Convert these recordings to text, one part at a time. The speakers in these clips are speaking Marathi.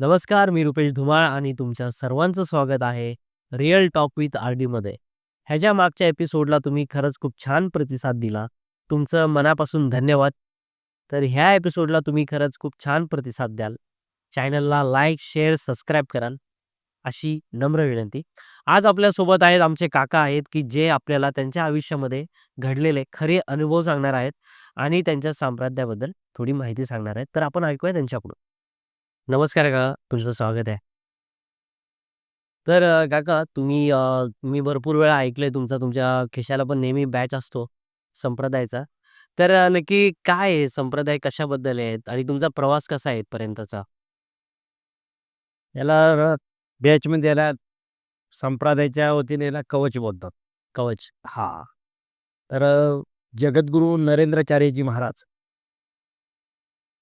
नमस्कार, मी रुपेश धुमाळ आणि तुमच्या सर्वांचं स्वागत आहे रिअल टॉक विथ आर-डीमध्ये. ह्याच्या मागच्या एपिसोडला तुम्ही खरंच खूप छान प्रतिसाद दिला. तुमचं मनापासून धन्यवाद. तर ह्या एपिसोडला तुम्ही खरंच खूप छान प्रतिसाद द्याल. चॅनलला लाईक, शेअर, सबस्क्राईब कराल, अशी नम्र विनंती. आज आपल्यासोबत आहेत आमचे काका आहेत, की जे आपल्याला त्यांच्या आयुष्यामध्ये घडलेले खरे अनुभव सांगणार आहेत आणि त्यांच्या साम्राज्याबद्दल थोडी माहिती सांगणार आहेत. तर आपण ऐकूया त्यांच्याकडून. नमस्कार काका, तुमचं स्वागत आहे. तर अ, काका तुम्ही अ, मी भरपूर वेळा ऐकलंय तुमचा तुमच्या खिशाला पण नेहमी बॅच असतो संप्रदायाचा. तर अ, नक्की काय आहे संप्रदाय कशाबद्दल आहेत आणि तुमचा प्रवास कसा आहे इथपर्यंतचा? याला र बॅचमध्ये याला संप्रदायाच्या वतीने याला कवच बोलतात. कवच. हां. तर अ, जगद्गुरू नरेंद्राचार्यजी महाराज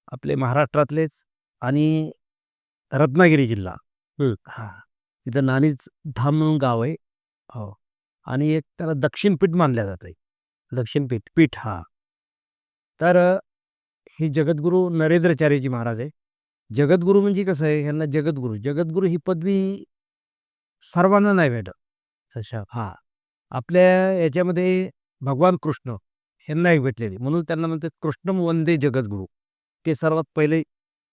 आपले महाराष्ट्रातलेच आणि रत्नागिरी जिल्हा. हं. हां. तिथं नाणीच धाम म्हणून गाव आहे. हो. आणि एक त्याला दक्षिणपीठ मानलं जातंय. दक्षिणपीठ. पीठ हां. तर अ, हे जगद्गुरू नरेंद्राचार्यजी महाराज आहे. जगद्गुरू म्हणजे कसं आहे, ह्यांना जगद्गुरू. जगद्गुरू ही पदवी सर्वांना नाही भेटत. अच्छा. हां. आपल्या याच्यामध्ये भगवान कृष्ण ह्यांना एक भेटलेली. म्हणून त्यांना म्हणतात कृष्णम वंदे जगद्गुरू. ते सर्वात पहिले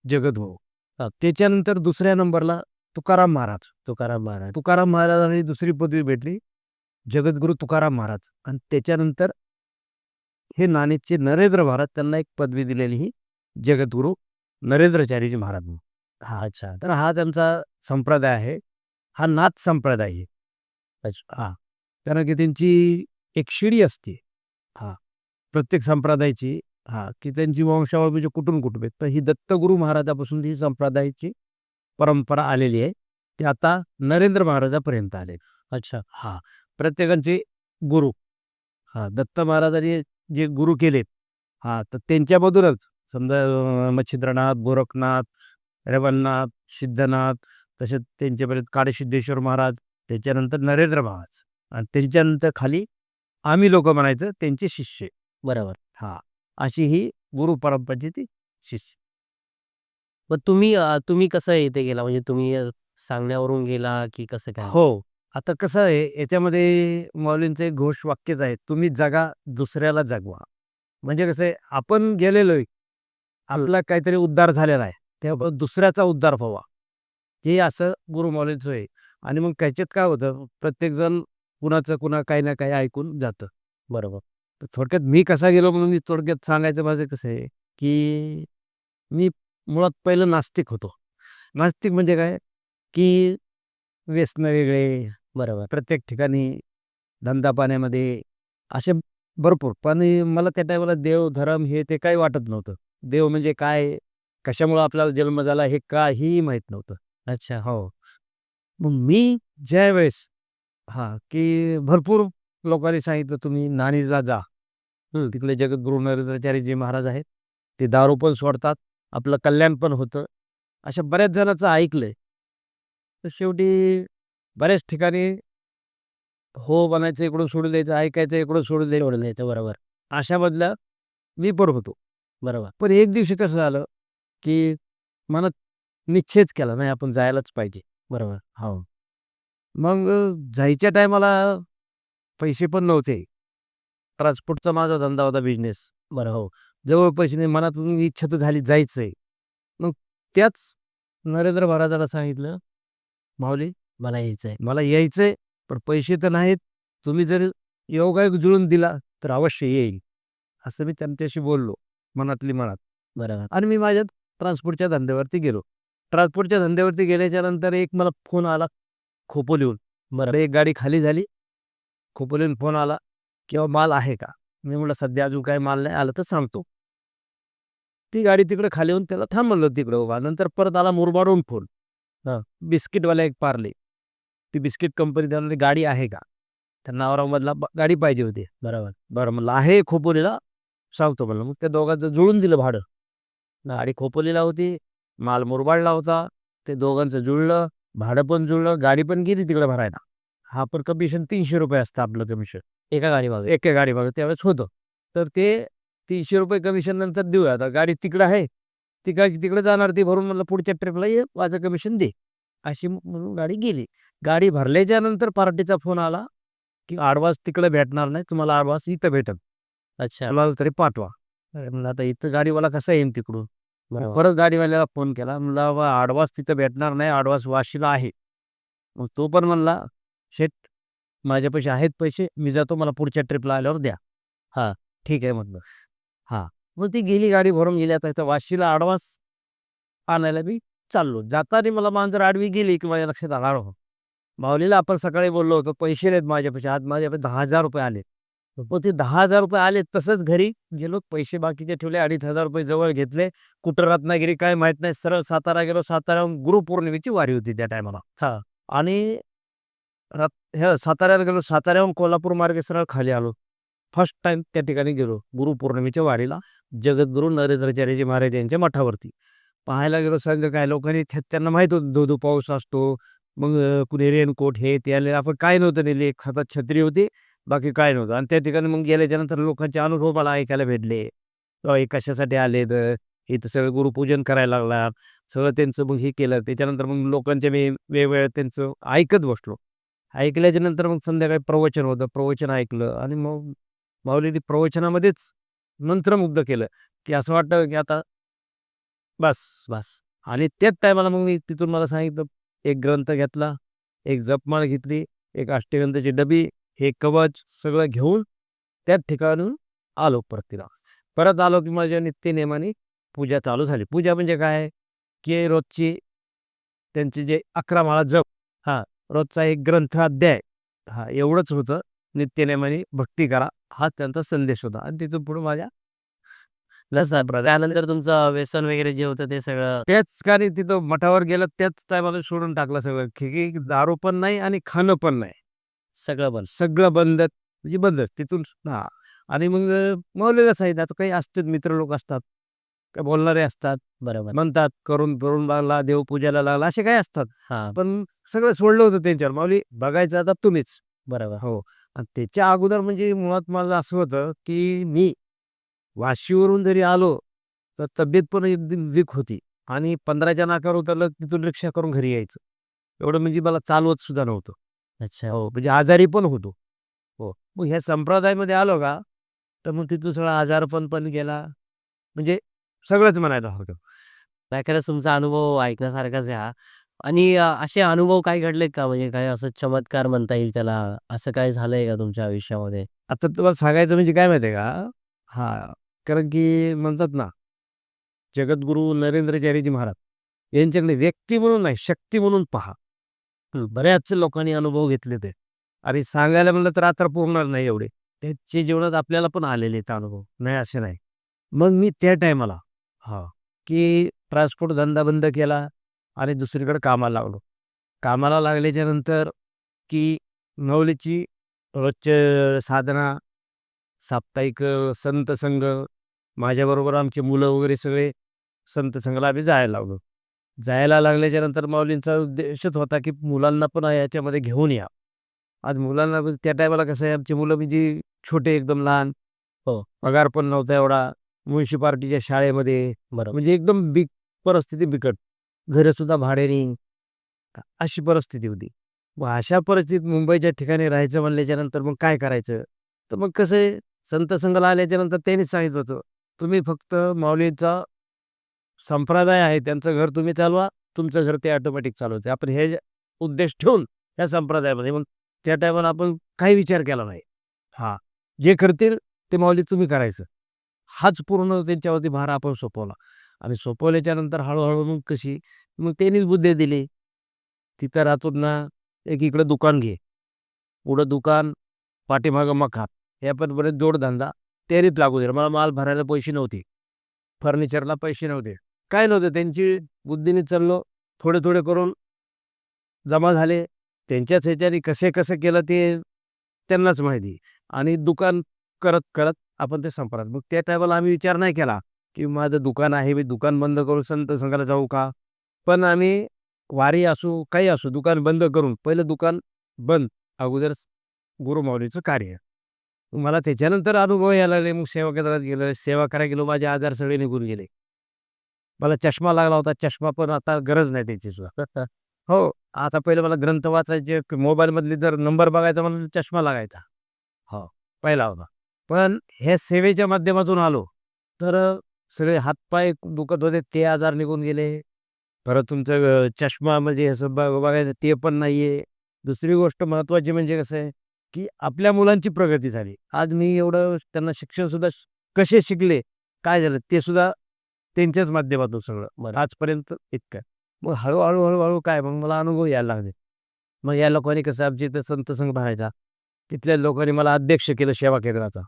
जगद्गुरू. त्याच्यानंतर दुसऱ्या नंबरला तुकाराम महाराज. तुकाराम महाराज. तुकाराम महाराजांनी दुसरी पदवी भेटली. जगद्गुरू तुकाराम महाराज आणि त्याच्यानंतर हे नाणीजचे नरेंद्र महाराज त्यांना एक पदवी दिलेली ही जगद्गुरू नरेंद्राचार्यजी महाराज. हां, अच्छा. तर हा त्यांचा संप्रदाय आहे. हा नाथ संप्रदाय आहे. अच्छा. हां. कारण की त्यांची एक शिडी असते. हां. प्रत्येक संप्रदायाची हां, की त्यांची वंशावळ म्हणजे कुठून कुठून आहेत. तर ही दत्तगुरू महाराजापासून ही संप्रदायाची परंपरा आलेली आहे. ते आता नरेंद्र महाराजापर्यंत आले. अच्छा. हां. प्रत्येकाचे गुरु. हां, दत्त महाराजांनी जे गुरु केलेत हां, तर त्यांच्यामधूनच समजा अ, मच्छिंद्रनाथ, गोरखनाथ, रवळनाथ, सिद्धनाथ तसेच त्यांच्यापर्यंत काळसिद्धेश्वर महाराज, त्याच्यानंतर नरेंद्र महाराज आणि त्यांच्यानंतर खाली आम्ही लोकं म्हणायचं त्यांचे शिष्य. बरोबर. हां. अशी ही गुरु परंपरेची ती शिष्य. मग तुम्ही अ, तुम्ही कसं इथे गेला? म्हणजे तुम्ही अ, सांगण्यावरून गेला की कसं काय? हो. आता कसं आहे याच्यामध्ये माऊलींचं एक घोष वाक्यच आहे. तुम्ही जगा, दुसऱ्याला जगवा. म्हणजे कसं आहे आपण गेलेलो आहे. आपला काहीतरी उद्धार झालेला आहे. तेव्हा दुसऱ्याचा उद्धार व्हावा. हे असं गुरु माऊलींचं आहे. आणि मग त्याच्यात काय होतं प्रत्येकजण कुणाचं कुणा काही ना काही ऐकून जातं. बरोबर. थोडक्यात मी कसा गेलो म्हणून मी थोडक्यात सांगायचं माझं कसं आहे, की मी मुळात पहिलं नास्तिक होतो. नास्तिक म्हणजे काय, की व्यसनं वेगळे, बरोबर. प्रत्येक ठिकाणी धंदा-पाण्यामध्ये असे भरपूर. पण मला त्या टायमाला देव, धर्म हे ते काही वाटत नव्हतं. देव म्हणजे काय, कशामुळं आपल्याला जन्म झाला हे काहीही माहीत नव्हतं. अच्छा. हो. मग मी ज्यावेळेस हां, की भरपूर लोकांनी सांगितलं तुम्ही नाणीजला जा. तिथले जगद्गुरू नरेंद्राचार्यजी महाराज आहेत. ते दारू पण सोडतात. आपलं कल्याण पण होतं. अशा बऱ्याच जणांचं ऐकलंय. तर शेवटी बऱ्याच ठिकाणी हो म्हणायचं इकडून सोडून द्यायचं, ऐकायचं इकडून सोडून द्यायचं. सोडून द्यायचं. बरोबर. अशामधला मी पण होतो. बरोबर. पण एक दिवशी कसं झालं, की मनात निश्चयच केला नाही आपण जायलाच पाहिजे. बरोबर. हो. मग अ, जायच्या टायमाला पैसे पण नव्हते. ट्रान्सपोर्टचा माझा धंदा होता बिझनेस. बरं. हो. जवळ पैसे नाही. मनातून इच्छा तर झाली जायचंय. मग त्याच नरेंद्र महाराजाला सांगितलं, माऊली मला यायचंय. मला यायचंय, पण पैसे तर नाहीत. तुम्ही जर योगायोग जुळून दिला तर अवश्य येईल. असं मी त्यांच्याशी बोललो, मनातली मनात. बरोबर. आणि मी माझ्या ट्रान्सपोर्टच्या धंद्यावरती गेलो. ट्रान्सपोर्टच्या धंद्यावरती गेल्याच्यानंतर एक मला फोन आला खोपोलीहून. बरं. एक गाडी खाली झाली. खोपोलीहून फोन आला, किंवा माल आहे का? मी म्हटलं सध्या अजून काही माल नाही आला तर सांगतो. ती गाडी तिकडे खाली येऊन त्याला थांबवलं तिकडे उभा. नंतर परत आला मुरबाडहून फोन. हां. बिस्किटवाला एक पार्ले. ती बिस्किट कंपनी त्याला गाडी आहे का? त्यांना औरंगाबादला गाडी पाहिजे होती. बरोबर. बरं म्हणलं आहे खोपोलीला, सांगतो म्हणलं. मग त्या दोघांचं जुळून दिलं भाडं. गाडी खोपोलीला होती, माल मुरबाडला होता. ते दोघांचं जुळलं, भाडं पण जुळलं, गाडी पण गेली तिकडे भरायला. हा पण कमिशन ₹300 असतं आपलं कमिशन. एका गाडीमागे. एका गाडीमागे त्यावेळेस होतं. तर ते ₹300 कमिशन नंतर देऊया. आता गाडी तिकडं आहे. तिकडची तिकडे जाणार ती भरून म्हणलं पुढच्या ट्रिपला ये माझं कमिशन दे अशी म्हणून गाडी गेली गाडी भरल्याच्या नंतर पार्टीचा फोन आला की आडवास तिकडे भेटणार नाही तुम्हाला आडवास इथं भेटल अच्छा मला तरी पाठवा म्हणलं आता इथं गाडीवाला कसा येईन तिकडून मग. परत गाडीवाल्याला फोन केला म्हणला आडवास तिथं भेटणार नाही आडवास वाशीला आहे मग तो पण म्हणला शेट माझ्यापाशी आहेत पैसे मी जातो मला पुढच्या ट्रिपला आल्यावर द्या. हा. ठीक आहे म्हटलं हा. मग ती गेली गाडी भरून गेली आता इथं वाशीला आडवास आणायला मी चाललो. जाताना मला मांजर आडवी गेली की माझ्या लक्षात आला हो. माऊलीला आपण सकाळी बोललो होतो पैसे नाहीत माझ्यापाशी आज माझ्यापाशी दहा हजार रुपये आले मग ते दहा हजार रुपये आले तसंच घरी गेलो पैसे बाकीचे ठेवले अडीच हजार रुपये जवळ घेतले कुठं रत्नागिरी काय माहीत नाही सरळ सातारा गेलो सातारा गुरुपौर्णिमेची वारी होती त्या टायमाला. हा. आणि रत साताऱ्याला गेलो साताऱ्याहून कोल्हापूर मार्गे सरळ खाली आलो. फर्स्ट टाइम त्या ठिकाणी गेलो गुरुपौर्णिमेच्या वारीला जगद्गुरू नरेंद्राचार्यजी महाराज यांच्या मठावरती. पाहायला गेलो सगळं काय लोकांनी त्यांना माहीत होतं धोधो पाऊस असतो मग कुणी रेनकोट हे ते आले आपण काय नव्हतं नेले एक हातात छत्री होती बाकी काय नव्हतं. आणि त्या ठिकाणी मग गेल्याच्यानंतर लोकांचे अनुभव मला ऐकायला भेटले. हे कशासाठी आले इथं सगळं गुरुपूजन करायला लागला सगळं त्यांचं मग हे केलं त्याच्यानंतर मग लोकांचे मी वेगवेगळ्या त्यांचं ऐकत बसलो. ऐकल्याच्या नंतर मग संध्याकाळी प्रवचन होतं. प्रवचन ऐकलं आणि मग माऊलीने प्रवचनामध्येच मंत्रमुग्ध केलं की असं वाटतं की आता बस बस. आणि त्याच टायमाला मग मी तिथून मला सांगितलं एक ग्रंथ घेतला एक जपमाळ घेतली एक अष्टग्रंथाची डबी हे कवच सगळं घेऊन त्याच ठिकाणून आलो परतीला परत आलो की माझ्या नित्यनेमाने पूजा चालू झाली. पूजा म्हणजे काय? की रोजची त्यांची जे अकरा माळा जप. हा. रोजचा एक ग्रंथ अध्याय हा एवढंच होतं. नित्यनेमाने भक्ती करा. हा त्यांचा संदेश होता. आणि तिथून पुढे माझ्या त्यानंतर तुमचं व्यसन वगैरे जे होतं ते सगळं? त्याच कारण तिथं मठावर गेलं त्याच टायमाला सोडून टाकलं सगळं. की दारू पण नाही आणि खाणं पण नाही. सगळं बंद. सगळं बंद. म्हणजे बंदच. तिथून हा. आणि मग मौलीला सांगितलं आता काही असतात मित्र लोक असतात. काय बोलणारे असतात. बरोबर. म्हणतात करून करून लागला देवपूजाला लागला असे काय असतात. हा. पण सगळं सोडलं होतं त्यांच्यावर. माऊली बघायचं आता तुम्हीच. बरोबर. हो. आणि त्याच्या अगोदर म्हणजे मुळात माझं असं होतं की मी वाशीवरून जरी आलो तर तब्येत पण एकदम वीक होती. आणि पंधराच्या नाकावर उतरलं तिथून रिक्षा करून घरी यायचं. एवढं म्हणजे मला चालवत सुद्धा नव्हतं. अच्छा. हो. म्हणजे आजारी पण होतो. हो. मग ह्या संप्रदायामध्ये आलो का तर मग तिथून सगळं आजारपण पण गेला. म्हणजे सगळंच म्हणायला होतं. नाही खरंच तुमचा अनुभव ऐकण्यासारखाच आहे हा. आणि अ, असे अनुभव काय घडलेत का? म्हणजे काय असं चमत्कार म्हणता येईल त्याला? असं काय झालंय का तुमच्या आयुष्यामध्ये? आता तुम्हाला सांगायचं म्हणजे काय माहिती आहे का? हा कारण की म्हणतात ना जगद्गुरू नरेंद्रचार्यजी महाराज यांच्याकडे व्यक्ती म्हणून नाही शक्ती म्हणून पहा. बऱ्याच लोकांनी अनुभव घेतले ते. आणि सांगायला म्हणलं तर आता पुरणार नाही एवढे. त्याचे जीवनात आपल्याला पण आलेले आहेत अनुभव. नाही असे नाही. मग मी त्या टायमाला हा. की ट्रान्सपोर्ट धंदा बंद केला आणि दुसरीकडे कामाला लागलो. कामाला लागल्याच्या नंतर की नवलीची रोजचे साधना साप्ताहिक संत संघ माझ्याबरोबर आमचे मुलं वगैरे सगळे संत संघाला आम्ही जायला लागलो. जायला लागल्याच्या नंतर माऊलींचा उद्देशच होता की मुलांना पण याच्यामध्ये घेऊन या. आज मुलांना त्या टायमाला कसं आहे आमची मुलं म्हणजे छोटे एकदम लहान. हो. पगार पण नव्हता एवढा. म्युन्सिपाल्टीच्या शाळेमध्ये. बरोबर. म्हणजे एकदम बिक परिस्थिती बिकट. घरं सुद्धा भाड्याने अशी परिस्थिती होती. मग अशा परिस्थितीत मुंबईच्या ठिकाणी राहायचं म्हणल्याच्या नंतर मग काय करायचं? तर मग कसं आहे? संत संघाला आल्याच्यानंतर त्यांनीच सांगितलं होतं. तुम्ही फक्त माऊलीचा संप्रदाय आहे. त्यांचं घर तुम्ही चालवा. तुमचं घर ते ऑटोमॅटिक चालवते. आपण हे उद्देश ठेवून या संप्रदायामध्ये. मग त्या टायमाला आपण काही विचार केला नाही. हा. जे करतील ते माऊली तुम्ही करायचं. हाच पूर्ण त्यांच्यावरती भार आपण सोपवला. आणि सोपवल्याच्या नंतर हळूहळू मग कशी मग त्यांनीच बुद्धी दिली. तिथं राहतून ना एक इकडं दुकान घे. पुढं दुकान पाठीमागं मखा हे पण बरेच जोडधंदा तेरीत लागू दे मला माल भरायला पैसे नव्हते. फर्निचरला पैसे नव्हते. काय नव्हते त्यांची बुद्धीने चाललो थोडे थोडे करून जमा झाले. त्यांच्याच ह्याच्याने कसे कसं केलं ते त्यांनाच माहिती. आणि दुकान करत करत आपण ते संपरात मग त्या टायमाला आम्ही विचार नाही केला की माझं दुकान आहे मी दुकान बंद करून संत संघाला जाऊ का? पण आम्ही वारी असू काही असू दुकान बंद करून पहिलं दुकान बंद अगोदर गुरुमाऊलीचं कार्य. मला त्याच्यानंतर अनुभव यायला लागले मग सेवा केंद्रात गेलं सेवा करायला गेलो माझे आजार सगळे निघून गेले. मला चष्मा लागला होता चष्मा पण आता गरज नाही त्याची सुद्धा. हो आता पहिले मला ग्रंथ वाचायचे मोबाईलमधले जर नंबर बघायचा मला चष्मा लागायचा. हो पहिला होता. पण हे सेवेच्या माध्यमातून आलो. तर सगळे हातपाय दुखत होते ते आजार निघून गेले. परत तुमचं चष्मा म्हणजे असं बघ बघायचं ते पण नाही आहे दुसरी गोष्ट महत्त्वाची म्हणजे कसं आहे की आपल्या मुलांची प्रगती झाली. आज मी एवढं त्यांना शिक्षणसुद्धा कसे शिकले काय झालं ते सुद्धा त्यांच्याच माध्यमातून सगळं. बरं. आजपर्यंत इतकं. मग हळूहळू हळूहळू काय मग मला अनुभव यायला लागले. मग या लोकांनी कसं आमच्या इथं संत संघ भरायचा. तिथल्या लोकांनी मला अध्यक्ष केलं सेवा केंद्राचा.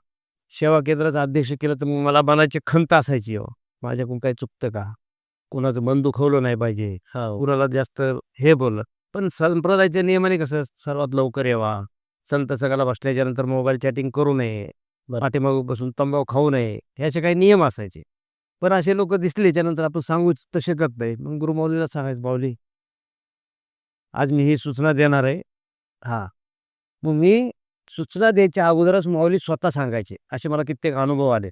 सेवा केंद्राचा अध्यक्ष केलं तर मग मला मनाची खंत असायची हो माझ्याकडून काही चुकतं का? कोणाचं मन दुखवलं नाही पाहिजे. हो. कुणाला जास्त हे बोललं. पण संप्रदायाच्या नियमाने कसं सर्वात लवकर यावा. संत सगळ्याला बसल्याच्या नंतर मोबाईल चॅटिंग करू नये. पाठीमागं बसून तंबाखू खाऊ नये. ह्याचे काही नियम असायचे. पण असे लोक दिसले त्यानंतर आपण सांगू तसे करत नाही. मग गुरु माऊलीला सांगायचं माऊली आज मी ही सूचना देणार आहे. हां. मग मी सूचना द्यायच्या अगोदरच माऊली स्वतः सांगायचे असे मला कित्येक अनुभव आले.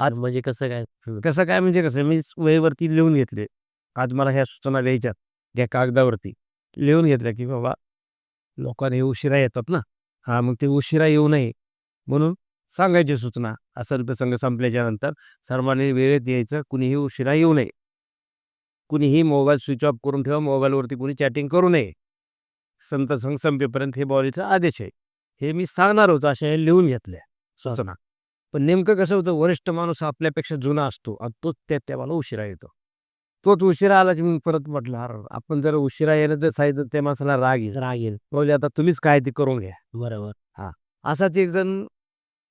आज- म्हणजे कसं काय? कसं काय म्हणजे कसं मी वहीवरती लिहून घेतले. आज मला ह्या सूचना लिहायच्यात त्या कागदावरती. लिहून घेतल्या की बाबा लोकांनी उशिरा येतात ना. हा मग ते उशिरा येऊ नये म्हणून सांगायची सूचना. असेल प्रसंग संपल्याच्या नंतर सर्वांनी वेळेत यायचं कुणीही उशिरा येऊ नये. कुणीही मोबाईल स्विच ऑफ करून ठेवा मोबाईलवरती कुणी चॅटिंग करू नये. संत संघ संपेपर्यंत हे बॉलीचा आदेश आहे. हे मी सांगणार होतो अशा हे लिहून घेतल्या सूचना पण नेमकं कसं होतं वरिष्ठ माणूस हा आपल्यापेक्षा जुना असतो आणि तोच त्या त्याला उशिरा येतो. तोच उशिरा आला की मी परत म्हटलं अरे आपण जर उशिरा येणं जर सांगितलं त्या माणसाला राग येईल. राग येईल. बोलले आता तुम्हीच काय ते करून घ्या. बरोबर. असाच एक जण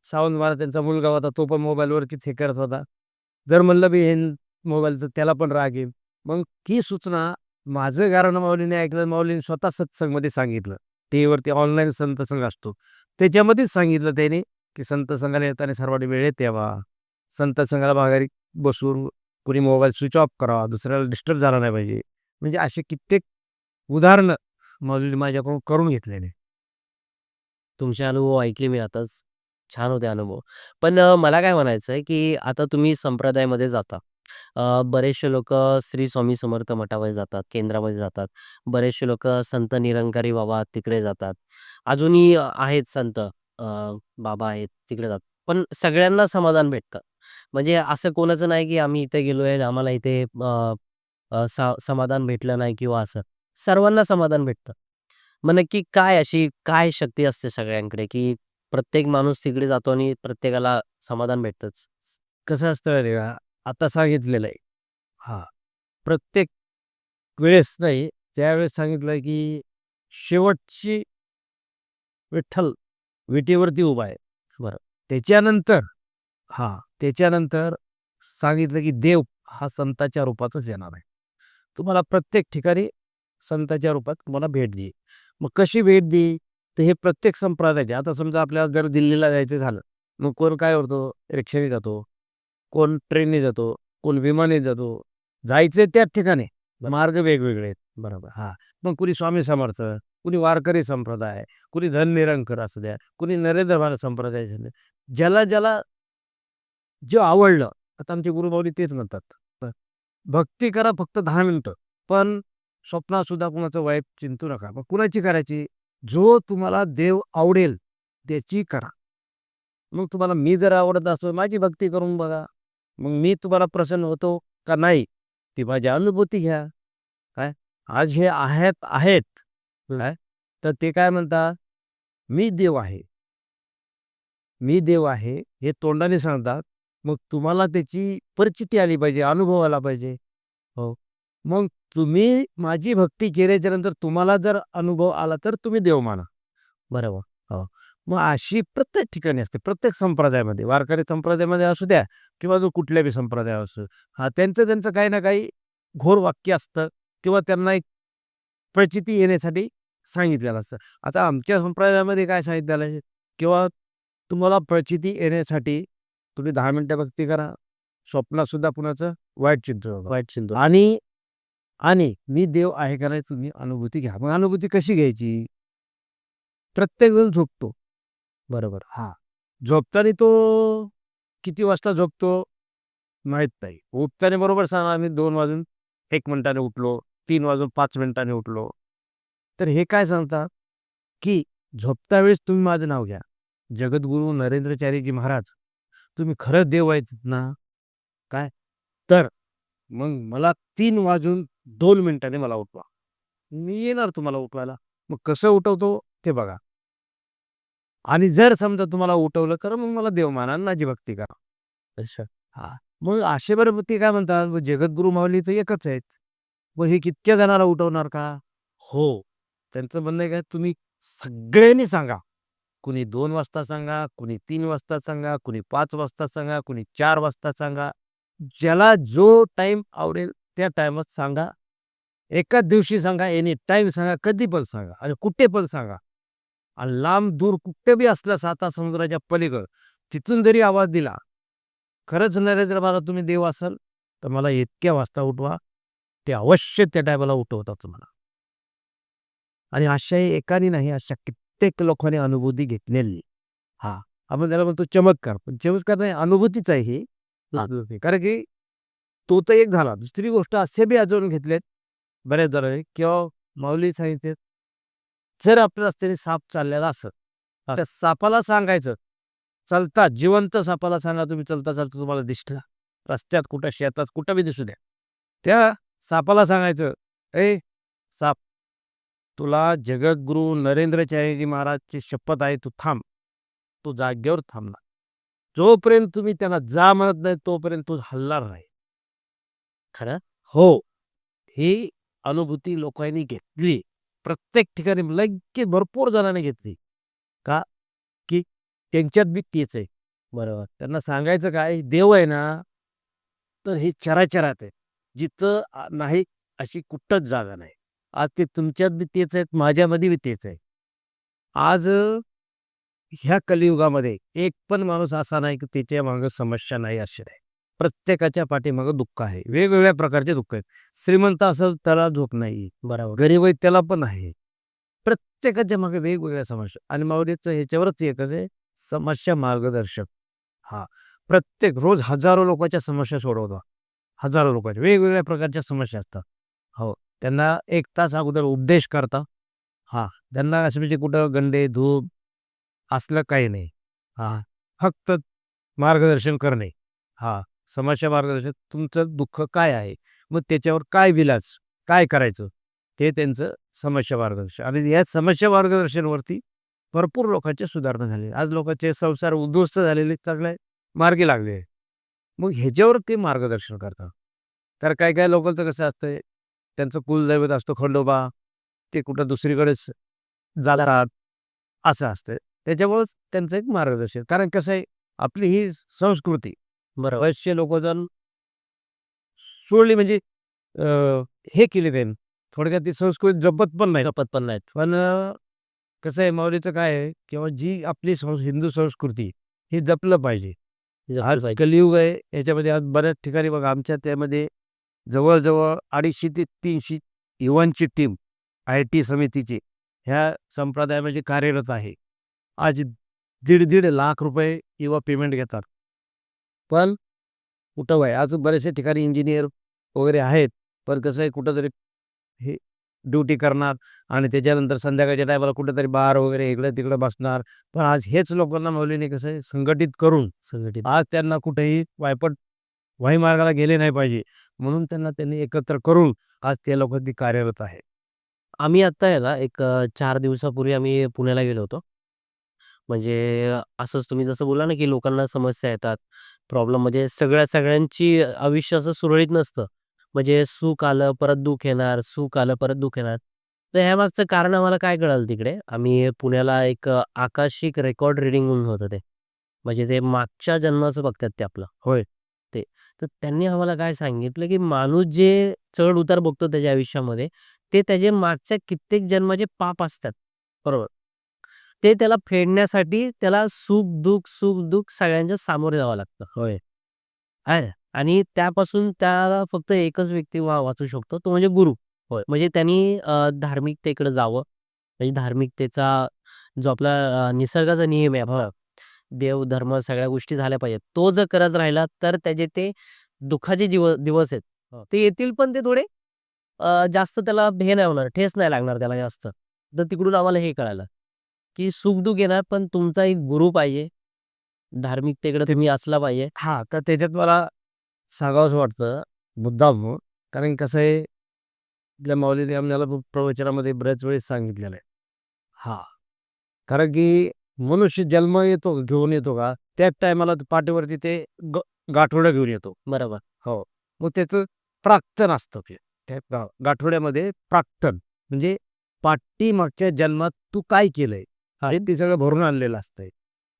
सावंत मला त्यांचा मुलगा होता तो पण मोबाईलवरती हे करत होता. जर म्हणलं बी हे मोबाईल तर त्याला पण राग येईल. मग ही सूचना माझं कारण माऊलीने ऐकलं माऊलीने स्वतः सत्संगमध्ये सांगितलं. टीव्हीवरती ऑनलाईन संत संघ असतो त्याच्यामध्येच सांगितलं त्याने की संत संघाला येताना सर्वांनी वेळेत यावा संत संघाला माघारी बसून कुणी मोबाईल स्विच ऑफ करावा दुसऱ्याला डिस्टर्ब झाला नाही पाहिजे म्हणजे असे कित्येक उदाहरणं माऊलीने माझ्याकडून करून घेतलेले तुमचे अनुभव ऐकले मी आताच. छान होते अनुभव. पण अ, मला काय म्हणायचं आहे, की आता तुम्ही संप्रदायामध्ये जाता. अ, बरेचसे लोक श्री स्वामी समर्थ मठामध्ये जातात, केंद्रामध्ये जातात. बरेचसे लोक संत निरंकारी बाबा तिकडे जातात. अजूनही आहेत संत अ, बाबा आहेत तिकडे जातात. पण सगळ्यांना समाधान भेटतं. म्हणजे असं कोणाचं नाही, की आम्ही इथे गेलोय आहे आम्हाला इथे अ, अ, सा समाधान भेटलं नाही किंवा असं. सर्वांना समाधान भेटतं. मग नक्की काय अशी काय शक्ती असते सगळ्यांकडे, की प्रत्येक माणूस तिकडे जातो आणि प्रत्येकाला समाधान भेटतंच? कसं असतं माहिती आहे का आता सांगितलेलं आहे. हां. प्रत्येक वेळेस नाही त्यावेळेस सांगितलं की शेवटची विठ्ठल विटेवरती उभा आहे. बरं. त्याच्यानंतर हां त्याच्यानंतर सांगितलं की देव हा संताच्या रूपातच येणार आहे. तुम्हाला प्रत्येक ठिकाणी संताच्या रूपात तुम्हाला भेट दे मग कशी भेट दे तर हे प्रत्येक संप्रदायाचे आता समजा आपल्याला जर दिल्लीला जायचं झालं मग कोण काय करतो? रिक्षाने जातो. कोण ट्रेनने जातो कोण विमाने जातो जायचे त्याच ठिकाणी. मार्ग वेगवेगळे आहेत. बरोबर. हां. मग कुणी स्वामी समर्थ कुणी वारकरी संप्रदाय कुणी धननिरंकर असू द्या कुणी नरेंद्र भान संप्रदाय असू द्या ज्याला ज्याला जे आवडलं आता आमचे गुरुभाऊनी तेच म्हणतात. भक्ती करा फक्त दहा मिनटं पण स्वप्नात सुद्धा कुणाचं वाईट चिंतू नका. मग कुणाची करायची? जो तुम्हाला देव आवडेल त्याची करा. मग तुम्हाला मी जर आवडत असतो माझी भक्ती करून बघा. मग मी तुम्हाला प्रसन्न होतो का नाही ती माझी अनुभूती घ्या. काय? आज हे आहेत आहेत. काय? तर ते काय म्हणतात मी देव आहे. मी देव आहे हे तोंडाने सांगतात. मग तुम्हाला त्याची परिचिती आली पाहिजे अनुभव आला पाहिजे. हो. मग तुम्ही माझी भक्ती केल्याच्यानंतर तुम्हाला जर अनुभव आला तर तुम्ही देव माना. बरोबर. मग अशी प्रत्येक ठिकाणी असते. प्रत्येक संप्रदायामध्ये वारकरी संप्रदायामध्ये असू द्या किंवा जो कुठल्या बी संप्रदाय असो हा त्यांचं त्यांचं काही ना काही घोर वाक्य असतं किंवा त्यांना एक प्रचिती येण्यासाठी सांगितलेलं असतं. आता आमच्या संप्रदायामध्ये काय सांगितलेलं आहे किंवा तुम्हाला प्रचिती येण्यासाठी तुम्ही दहा मिनटं भक्ती करा. स्वप्नातसुद्धा कुणाचं? वाईट चिंतू वाईट चिंतू. आणि आणि मी देव आहे का नाही तुम्ही अनुभूती घ्या. मग अनुभूती कशी घ्यायची? प्रत्येक जण झोपतो. बरोबर. हा झोपताना तो किती वाजता झोपतो माहीत नाही. उठताना बरोबर सांगा आम्ही दोन वाजून एक मिनिटाने उठलो, तीन वाजून पाच मिनिटाने उठलो. तर हे काय सांगतात, की झोपता वेळेस तुम्ही माझं नाव घ्या. जगद्गुरू नरेंद्रचार्यजी महाराज, तुम्ही खरंच देव आहेत ना? काय? तर मग मला तीन वाजून दोन मिनिटाने मला उठवा. मी येणार तुम्हाला उठवायला. मग कसं उठवतो ते बघा. आणि जर समजा तुम्हाला उठवलं तर मग मला देव माना आणि माझी भक्ती करा. अच्छा. हां. मग असे बरं ते काय म्हणतात, मग जगद्गुरू माऊली तर एकच आहेत. मग हे कितक्या जणाला उठवणार का? हो. त्यांचं म्हणणं आहे काय तुम्ही सगळ्यांनी सांगा. कुणी 2 वाजता सांगा, कुणी 3 वाजता सांगा, कुणी 5 वाजता सांगा, कुणी 4 वाजता सांगा. ज्याला जो टाईम आवडेल त्या टाईमात सांगा. एकाच दिवशी सांगा, एनी टाईम सांगा, कधी पण सांगा आणि कुठे पण सांगा. आणि लांब दूर कुठे बी असला साता समुद्राच्या पलीकडं, तिथून जरी आवाज दिला, खरंच नरेंद्र महाराज तुम्ही देव असाल, तर मला इतक्या वाजता उठवा. ते अवश्य त्या टायमाला उठवतात तुम्हाला. आणि अशा एकाने नाही, अशा कित्येक लोकांनी अनुभूती घेतलेली. हां. आपण त्याला म्हणतो चमत्कार. पण चमत्कार नाही, अनुभूतीच आहे ही. कारण की तो तर एक झाला. दुसरी गोष्ट असे बी आजवून घेतलेत बऱ्याच जणांनी किंवा माऊली सांगितले, जर आपल्या रस्त्याने साप चाललेला असेल, त्या सापाला सांगायचं, चालता जिवंत सापाला सांगा तुम्ही चालता चालता तुम्हाला दिसतं. रस्त्यात कुठं शेतात कुठं बी दिसू द्या. त्या सापाला सांगायचं, "ए साप, तुला जगद्गुरू नरेंद्रचार्यजी महाराजची शपथ आहे तू थांब. तू जागेवर थांबणार. जोपर्यंत तुम्ही त्यांना जा म्हणत नाही तोपर्यंत तू हलणार नाही." खरं? हो. ही अनुभूती लोकांनी घेतली. प्रत्येक ठिकाणी लगेच भरपूर जणांनी घेतली. का? की त्यांच्यात बी तेच आहे. बरोबर. त्यांना सांगायचं काय देव आहे ना, तर हे चराचरात आहे. जिथं नाही अशी कुठंच जागा नाही. आज ते तुमच्यात बी तेच आहेत, माझ्यामध्ये बी तेच आहे. आज ह्या कलियुगामध्ये एक पण माणूस असा नाही की त्याच्या मागं समस्या नाही अशी नाही. प्रत्येकाच्या पाठीमागं दुःख आहे. वेगवेगळ्या प्रकारचे दुःख आहेत. श्रीमंत असेल त्याला झोप नाही. बरोबर. गरीब आहे त्याला पण आहे. प्रत्येकाच्या मागे वेगवेगळ्या समस्या आणि माऊलीचं ह्याच्यावरच एकच आहे, समस्या मार्गदर्शक. हां. प्रत्येक रोज हजारो लोकांच्या समस्या सोडवतो. हजारो लोकांच्या वेगवेगळ्या प्रकारच्या समस्या असतात. हो. त्यांना 1 तास अगोदर उपदेश करता. हां. त्यांना असं म्हणजे कुठं गंडे, धूप असलं काही नाही. हां. फक्त मार्गदर्शन करणे. हां. समस्या मार्गदर्शन तुमचं दुःख काय आहे? मग त्याच्यावर काय विलाज? काय करायचं? हे त्यांचं समस्या मार्गदर्शन आणि या समस्या मार्गदर्शनवरती भरपूर लोकांचे सुधारणा झाली. आज लोकांचे संसार उद्ध्वस्त झालेले चांगले मार्गी लागले आहे. मग ह्याच्यावर ते मार्गदर्शन करतात. तर काही-काही लोकांचं कसं असतंय, त्यांचं कुलदैवत असतो खंडोबा, ते कुठं दुसरीकडेच जातात, असं असतं. त्याच्यामुळंच त्यांचं एक मार्गदर्शन. कारण कसं आहे, आपली ही संस्कृती बरोबर. बरेचसे लोकं सोडली म्हणजे अ, हे केली त्यांनी. थोडक्यात ती संस्कृती जपत पण नाही. जपत पण नाहीत. पण अ, कसं आहे माऊलीचं काय आहे किंवा जी आपली संस हिंदू संस्कृती ही जपलं पाहिजे. जपलं आज पाहिजे. कलियुग आहे. याच्यामध्ये आज बऱ्याच ठिकाणी बघा आमच्या त्यामध्ये जवळ-जवळ 250 ते 300 युवांची टीम आय-टी समितीची ह्या संप्रदायामध्ये कार्यरत आहे. आज दीड-दीड लाख रुपये युवा पेमेंट घेतात. पण कुठं आहे आज बऱ्याचशा ठिकाणी इंजिनिअर वगैरे आहेत. पण कसं आहे कुठेतरी हे ड्युटी करणार आणि त्याच्यानंतर संध्याकाळच्या टायमाला कुठेतरी बार वगैरे इकडं-तिकडं बसणार. पण आज हेच लोकांना माऊलीने कसं आहे संघटित करून संघटित. आज त्यांना कुठेही वायपट वाईमार्गाला गेले नाही पाहिजे. म्हणून त्यांना त्यांनी एकत्र करून आज त्या लोकांनी कार्यरत आहे. आम्ही आत्ता ना, एक 4 दिवसापूर्वी आम्ही पुण्याला गेलो होतो. म्हणजे असंच तुम्ही जसं बोला ना, की लोकांना समस्या येतात. प्रॉब्लेम म्हणजे सगळ्या सगळ्यांची आयुष्य असं सुरळीत नसतं. म्हणजे सुख आलं, परत दुःख येणार, सुख आलं, परत दुःख येणार. तर ह्यामागचं कारण आम्हाला काय कळालं तिकडे, आम्ही पुण्याला एक अ, आकाशिक रेकॉर्ड रीडिंग म्हणून होतं ते. म्हणजे ते मागच्या जन्माचं बघतात ते आपलं. होय. ते. तर त्यांनी आम्हाला काय सांगितलं, की माणूस जे चढ-उतार बघतो त्याच्या आयुष्यामध्ये, ते त्याचे मागच्या कित्येक जन्माचे पाप असतात. बरोबर. ते त्याला फेडण्यासाठी त्याला सुख-दुःख, सुख-दुःख सगळ्यांच्या सामोरे जावं लागतं. होय. आणि त्यापासून त्याला फक्त एकच व्यक्ती वा वाचू शकतो, तो म्हणजे गुरु. होय. म्हणजे त्यांनी धार्मिकतेकडे जावं. म्हणजे धार्मिकतेचा जो आपला निसर्गाचा नियम आहे देव, धर्म सगळ्या गोष्टी झाल्या पाहिजेत. तो जर करत राहिला तर त्याचे ते दुःखाचे जीव दिवस आहेत हो. ते येतील पण ते थोडे जास्त त्याला हे नाही होणार ठेस नाही लागणार त्याला जास्त तर तिकडून आम्हाला हे कळालं की सुख दुःख येणार पण तुमचा एक गुरु पाहिजे धार्मिकतेकडे तुम्ही असला पाहिजे हां, तर त्याच्यात मला सांगावंसं वाटतं मुद्दाम म्हणून. कारण कसं आहे, आपल्या माऊलीने आम्हाला प्रवचनामध्ये बऱ्याच वेळेस सांगितलेलं आहे. हां, कारण की मनुष्य जन्म येतो, घेऊन येतो का, त्याच टायमाला पाठीवरती ते ग गाठोडं घेऊन येतो. बरोबर हो. मग त्याचं प्राक्तन असतं ते. त्या गाठोड्यामध्ये प्राक्तन म्हणजे पाठीमागच्या जन्मात तू काय केलंय? हे ते सगळं भरून आणलेलं असतंय.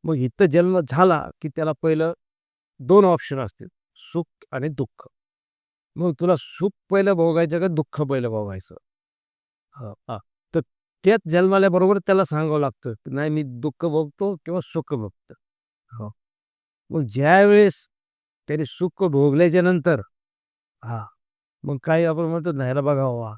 मग इथं जन्म झाला, की त्याला पहिलं दोन ऑप्शन असतील, सुख आणि दुःख. मग तुला सुख पहिलं भोगायचं का दुःख पहिलं भोगायचं? हां, हां. तर त्याच जन्माल्याबरोबर त्याला सांगावं लागतं, की नाही मी दुःख भोगतो किंवा सुख भोगतो. हो. मग ज्यावेळेस त्याने सुख भोगल्याच्या नंतर हा मग काही आपण म्हणतो ना, ह्याला बघा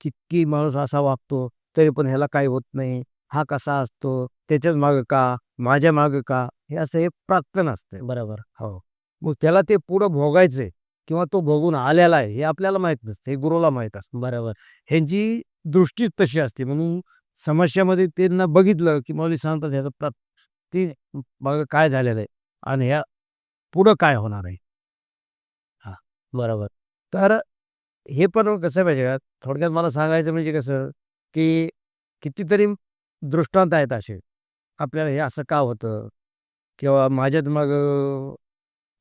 किती माणूस असा वागतो, तरी पण ह्याला काही होत नाही. हा कसा असतो? त्याच्याच मागं का? माझ्या मागं का? हे असं एक प्राक्तन असतं. बरोबर हो. मग त्याला ते पुढं भोगायचंय किंवा तो भोगून आलेला आहे, हे आपल्याला माहीत नसतं. हे गुरुला माहीत असतं. बरोबर ह्यांची दृष्टीच तशी असते. म्हणून समस्यामध्ये त्यांना बघितलं, की माऊली सांगतात ह्याचं प्रा ते मागं काय झालेलं आहे आणि ह्या पुढं काय होणार आहे. हां. बरोबर तर हे पण कसं पाहिजे का, थोडक्यात मला सांगायचं म्हणजे कसं, की कितीतरी दृष्टांत आहेत असे. आपल्याला हे असं का होतं? किंवा माझ्याच मागं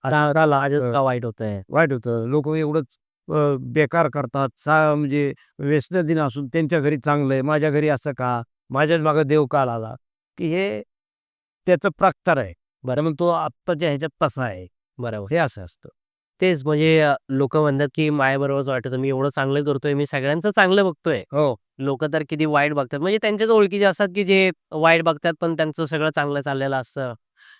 आजच? का वाईट होतंय वाईट होतं. लोकं एवढंच अ, बेकार करतात. सा म्हणजे व्यसनाधीन असून त्यांच्या घरी चांगलं आहे, माझ्या घरी असं का? माझ्याच मागं देव का लागला? की हे त्याचं प्राक्तर आहे. बरं मग तो आत्ताच्या ह्याच्यात तसा आहे. बरोबर हे असं असतं. तेच म्हणजे लोक म्हणतात की मायाबरोबरच वाटतं. मी एवढं चांगलं करतोय मी सगळ्यांचं चांगलं बघतोय. हो. लोक तर किती वाईट बघतात. म्हणजे त्यांच्याच ओळखीचे असतात की जे वाईट बघतात पण त्यांचं सगळं चांगलं चाललेलं असतं.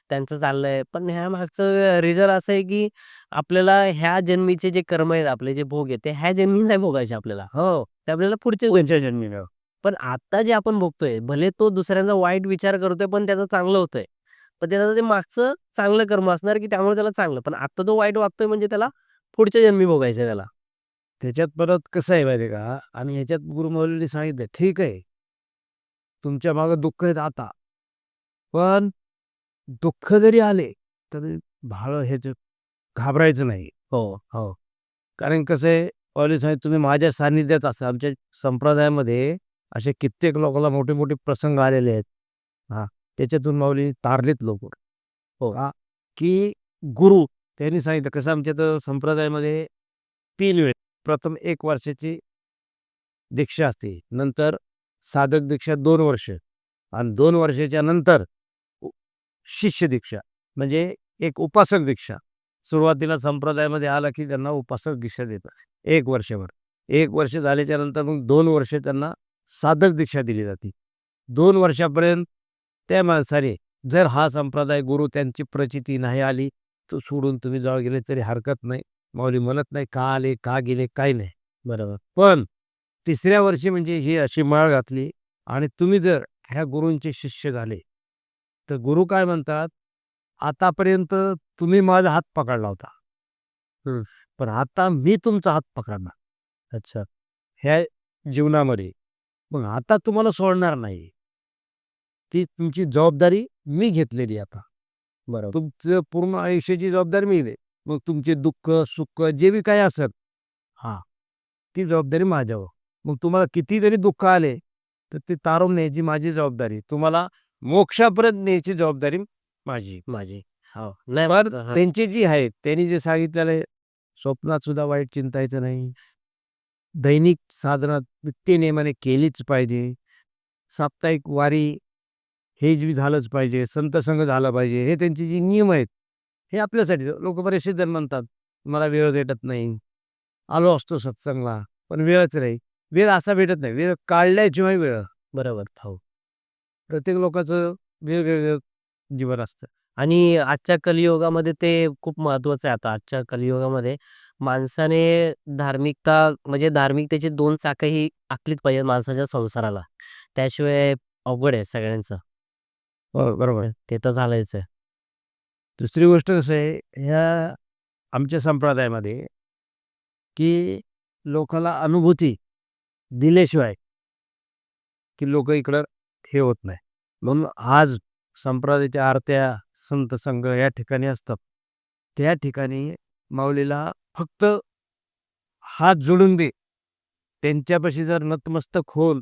त्यांचं चाललंय. पण ह्या मागचं रिझन असं आहे की आपल्याला ह्या जन्मीचे जे कर्म आहेत आपले जे भोग आहेत ते ह्या जन्मी नाही भोगायचे आपल्याला. हो. ते आपल्याला पुढचे त्यांच्या जन्मी. पण आता जे आपण बघतोय भले तो दुसऱ्यांचा वाईट विचार करतोय पण त्याचं चांगलं होतंय. पण त्याचं ते मागचं चांगलं कर्म असणार की त्यामुळे त्याला चांगलं. पण आता तो वाईट वागतोय म्हणजे त्याला पुढच्या जन्मी भोगायचंय त्याला. त्याच्यात परत कसं आहे माहिती का? आणि ह्याच्यात गुरुमौलींनी सांगितलं ठीक आहे. तुमच्या मागं दुःख आहेत आता. पण दुःख जरी आले तरी भाळ ह्याचं घाबरायचं नाही. हो. हो. कारण कसं आहे माऊली सांगितलं तुम्ही माझ्या सान्निध्यात असा आमच्या संप्रदायामध्ये असे कित्येक लोकांना मोठे मोठे प्रसंग आलेले आहेत. हां. त्याच्यातून माऊली तारलेत लोक. हो. का? की गुरु त्यांनी सांगितलं कसं आमच्या तर संप्रदायामध्ये तीन वेळ प्रथम एक वर्षाची दीक्षा असते नंतर साधक दीक्षा दोन वर्ष आणि दोन वर्षाच्या नंतर शिष्य दीक्षा म्हणजे एक उपासक दीक्षा. सुरुवातीला संप्रदायामध्ये आला की त्यांना उपासक दीक्षा देतात एक वर्षभर. एक वर्ष झाल्याच्यानंतर मग दोन वर्ष त्यांना साधक दीक्षा दिली जाते. दोन वर्षापर्यंत त्या माणसाने जर हा संप्रदाय गुरु त्यांची प्रचिती नाही आली तर सोडून तुम्ही जवळ गेले तरी हरकत नाही. माऊली म्हणत नाही का आले का गेले काही नाही. बरोबर. पण तिसऱ्या वर्षी म्हणजे ही अशी माळ घातली आणि तुम्ही जर ह्या गुरूंचे शिष्य झाले तर गुरु काय म्हणतात आतापर्यंत तुम्ही माझा हात पकडला होता. पण आता मी तुमचा हात पकडणार. अच्छा. ह्या जीवनामध्ये. मग आता तुम्हाला सोडणार नाही. ती तुमची जबाबदारी मी घेतलेली आता. बरोबर. तुमचं पूर्ण आयुष्याची जबाबदारी मी घेते मग तुमचे दुःख सुख जे बी काही असेल हां ती जबाबदारी माझ्यावर. मग तुम्हाला किती जरी दुःख आले तर ते तारून न्यायची माझी जबाबदारी तुम्हाला मोक्षापर्यंत न्यायची जबाबदारी माझी माझी. हो. नाही पण हा. त्यांची जी आहे त्यांनी जे सांगितलेलं आहे स्वप्नात सुद्धा वाईट चिंतायचं नाही. दैनिक साधना नित्य नेमाने केलीच पाहिजे. साप्ताहिक वारी हे जी झालंच पाहिजे संत संघ झाला पाहिजे हे त्यांचे जे नियम आहेत हे आपल्यासाठी लोक बरेचसे जण म्हणतात मला वेळ भेटत नाही. आलो असतो सत्संगला पण वेळच नाही. वेळ असा भेटत नाही वेळ काढल्याशिवाय वेळ. बरोबर हो. प्रत्येक लोकांचं वेगवेगळं जीवन असतं. आणि आजच्या कलियुगामध्ये ते खूप महत्वाचं आहे आता. आजच्या कलियुगामध्ये माणसाने धार्मिकता म्हणजे धार्मिकतेची दोन चाकं ही आखलीच पाहिजे माणसाच्या संसाराला. त्याशिवाय अवघड आहे सगळ्यांचं. हो, बरोबर. ते तर झालंच आहे दुसरी गोष्ट कसं आहे ह्या आमच्या संप्रदायामध्ये की लोकाला अनुभूती दिल्याशिवाय की लोक इकडं हे होत नाही. म्हणून आज संप्रदायाच्या आरत्या संत संघ या ठिकाणी असतात. त्या ठिकाणी माऊलीला फक्त हात जोडून दे. त्यांच्यापाशी जर नतमस्तक होऊन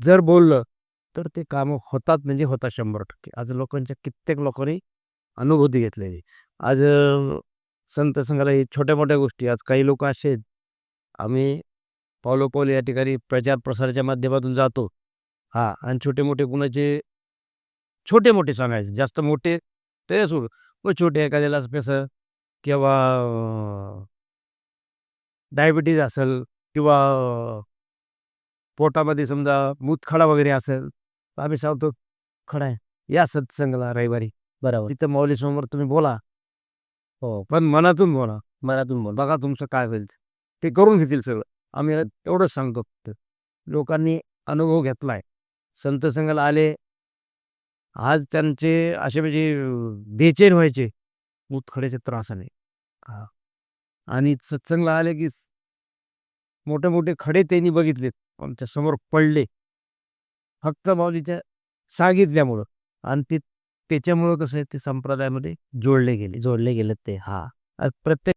जर बोललं तर ते कामं होतात म्हणजे होतात शंभर टक्के. आज लोकांच्या कित्येक लोकांनी अनुभूती घेतलेली. आज संत संघाला हे छोट्या मोठ्या गोष्टी आज काही लोक असे आहेत. आम्ही पावलोपावली या ठिकाणी प्रचार प्रसाराच्या माध्यमातून जातो. हा आणि छोटे मोठे कुणाचे छोटे मोठे सांगायचे जास्त मोठे ते सोड व छोटे एखाद्याला असं कसं किंवा डायबिटीज असेल किंवा पोटामध्ये समजा मूतखडा वगैरे असेल आम्ही सांगतो खडा आहे. या सत्संगला रविवारी. बरोबर. तिथं माऊलीसमोर तुम्ही बोला. हो. पण मनातून बोला. मनातून बोल. बघा तुमचं काय होईल. ते करून घेतील सगळं. आम्ही एवढंच सांगतो फक्त. लोकांनी अनुभव घेतलाय. संत संघाला आले. आज त्यांचे असे म्हणजे अं, बेचैन व्हायचे. मुतखड्याचे त्रासाने. हा. आणि सत्संगला आले की स- मोठे मोठे खडे त्यांनी बघितलेत. आमच्यासमोर पडले. फक्त माऊलीच्या सांगितल्यामुळं. आणि ते त्याच्यामुळं कसं आहे ते संप्रदायामध्ये जोडले गेले जोडले गेलेत ते. हा. आणि प्रत्येक